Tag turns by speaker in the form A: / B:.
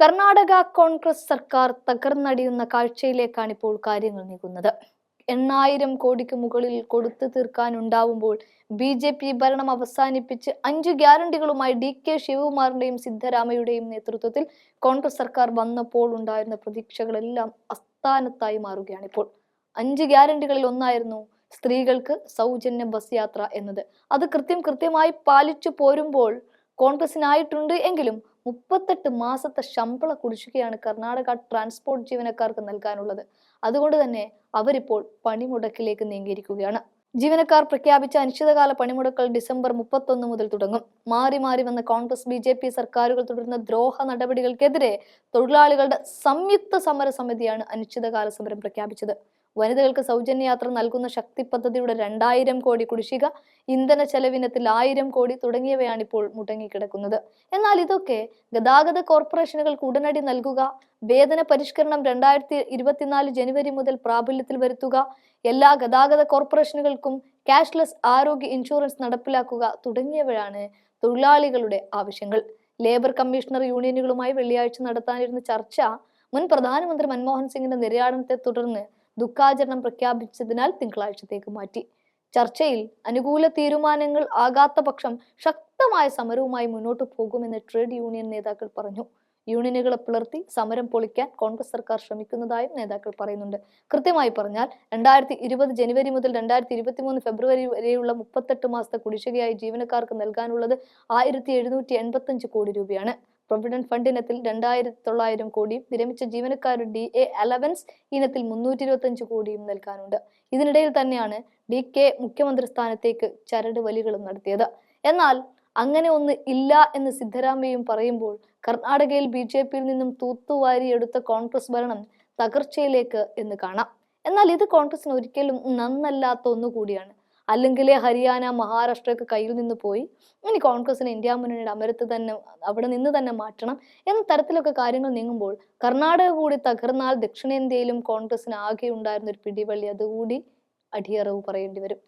A: കർണാടക കോൺഗ്രസ് സർക്കാർ തകർന്നടിയുന്ന കാഴ്ചയിലേക്കാണ് ഇപ്പോൾ കാര്യങ്ങൾ നീങ്ങുന്നത്. എണ്ണായിരം കോടിക്ക് മുകളിൽ കൊടുത്തു തീർക്കാനുണ്ടാവുമ്പോൾ ബി ജെ പി ഭരണം അവസാനിപ്പിച്ച് അഞ്ചു ഗ്യാരണ്ടികളുമായി ഡി കെ ശിവകുമാറിന്റെയും സിദ്ധരാമയുടെയും നേതൃത്വത്തിൽ കോൺഗ്രസ് സർക്കാർ വന്നപ്പോൾ ഉണ്ടായിരുന്ന പ്രതീക്ഷകളെല്ലാം അസ്ഥാനത്തായി മാറുകയാണ് ഇപ്പോൾ. അഞ്ച് ഗ്യാരണ്ടികളിൽ ഒന്നായിരുന്നു സ്ത്രീകൾക്ക് സൗജന്യ ബസ് യാത്ര എന്നത്. അത് കൃത്യം കൃത്യമായി പാലിച്ചു പോരുമ്പോൾ കോൺഗ്രസിനായിട്ടുണ്ട് എങ്കിലും മുപ്പത്തെട്ട് മാസത്തെ ശമ്പള കുടിശ്ശികയാണ് കർണാടക ട്രാൻസ്പോർട്ട് ജീവനക്കാർക്ക് നൽകാനുള്ളത്. അതുകൊണ്ട് തന്നെ അവരിപ്പോൾ പണിമുടക്കിലേക്ക് നീങ്ങിയിരിക്കുകയാണ്. ജീവനക്കാർ പ്രഖ്യാപിച്ച അനിശ്ചിതകാല പണിമുടക്കൽ ഡിസംബർ മുപ്പത്തൊന്ന് മുതൽ തുടങ്ങും. മാറി മാറി വന്ന കോൺഗ്രസ് ബി ജെ പി സർക്കാരുകൾ തുടരുന്ന ദ്രോഹ നടപടികൾക്കെതിരെ തൊഴിലാളികളുടെ സംയുക്ത സമര സമിതിയാണ് അനിശ്ചിതകാല സമരം പ്രഖ്യാപിച്ചത്. വനിതകൾക്ക് സൗജന്യ യാത്ര നൽകുന്ന ശക്തി പദ്ധതിയുടെ രണ്ടായിരം കോടി കുടിശ്ശിക ഇന്ധന ചെലവിനത്തിൽ ആയിരം കോടി തുടങ്ങിയവയാണ് ഇപ്പോൾ മുടങ്ങിക്കിടക്കുന്നത്. എന്നാൽ ഇതൊക്കെ ഗതാഗത കോർപ്പറേഷനുകൾക്ക് ഉടനടി നൽകുക വേതന പരിഷ്കരണം രണ്ടായിരത്തി ഇരുപത്തിനാല് ജനുവരി മുതൽ പ്രാബല്യത്തിൽ വരുത്തുക എല്ലാ ഗതാഗത കോർപ്പറേഷനുകൾക്കും ക്യാഷ്ലെസ് ആരോഗ്യ ഇൻഷുറൻസ് നടപ്പിലാക്കുക തുടങ്ങിയവയാണ് തൊഴിലാളികളുടെ ആവശ്യങ്ങൾ. ലേബർ കമ്മീഷണർ യൂണിയനുകളുമായി വെള്ളിയാഴ്ച നടത്താനിരുന്ന ചർച്ച മുൻ പ്രധാനമന്ത്രി മൻമോഹൻ സിംഗിന്റെ നിര്യാണത്തെ തുടർന്ന് ദുഃഖാചരണം പ്രഖ്യാപിച്ചതിനാൽ തിങ്കളാഴ്ചത്തേക്ക് മാറ്റി. ചർച്ചയിൽ അനുകൂല തീരുമാനങ്ങൾ ആകാത്ത പക്ഷം ശക്തമായ സമരവുമായി മുന്നോട്ട് പോകുമെന്ന് ട്രേഡ് യൂണിയൻ നേതാക്കൾ പറഞ്ഞു. യൂണിയനുകളെ പിളർത്തി സമരം പൊളിക്കാൻ കോൺഗ്രസ് സർക്കാർ ശ്രമിക്കുന്നതായും നേതാക്കൾ പറയുന്നുണ്ട്. കൃത്യമായി പറഞ്ഞാൽ രണ്ടായിരത്തി ഇരുപത് ജനുവരി മുതൽ രണ്ടായിരത്തി ഇരുപത്തി മൂന്ന് ഫെബ്രുവരി വരെയുള്ള മുപ്പത്തെട്ട് മാസത്തെ കുടിശ്ശികയായി ജീവനക്കാർക്ക് നൽകാനുള്ളത് ആയിരത്തി എഴുന്നൂറ്റി എൺപത്തഞ്ച് കോടി രൂപയാണ്. പ്രൊവിഡന്റ് ഫണ്ട് ഇനത്തിൽ രണ്ടായിരത്തി തൊള്ളായിരം കോടിയും വിരമിച്ച ജീവനക്കാരുടെ ഡി എ അലവൻസ് ഇനത്തിൽ മുന്നൂറ്റി ഇരുപത്തഞ്ച് കോടിയും നൽകാനുണ്ട്. ഇതിനിടയിൽ തന്നെയാണ് ഡി കെ മുഖ്യമന്ത്രി സ്ഥാനത്തേക്ക് ചരട് വലികളും നടത്തിയത്. എന്നാൽ അങ്ങനെ ഒന്ന് ഇല്ല എന്ന് സിദ്ധരാമയ്യയും പറയുമ്പോൾ കർണാടകയിൽ ബി ജെ പിയിൽ നിന്നും തൂത്തുവാരിയെടുത്ത കോൺഗ്രസ് ഭരണം തകർച്ചയിലേക്ക് എന്ന് കാണാം. എന്നാൽ ഇത് കോൺഗ്രസിന് ഒരിക്കലും നന്നല്ലാത്ത ഒന്നുകൂടിയാണ് അല്ലെങ്കിലേ ഹരിയാന മഹാരാഷ്ട്രയൊക്കെ കയ്യിൽ നിന്ന് പോയി ഇനി കോൺഗ്രസിന് ഇന്ത്യ മുന്നണിയുടെ അമരത്ത് തന്നെ അവിടെ നിന്ന് തന്നെ മാറ്റണം എന്ന തരത്തിലൊക്കെ കാര്യങ്ങൾ നീങ്ങുമ്പോൾ കർണാടക കൂടി തകർന്നാൽ ദക്ഷിണേന്ത്യയിലും കോൺഗ്രസിന് ആകെ ഉണ്ടായിരുന്ന ഒരു പിടിവള്ളി അതുകൂടി അടിയറവ് പറയേണ്ടി വരും.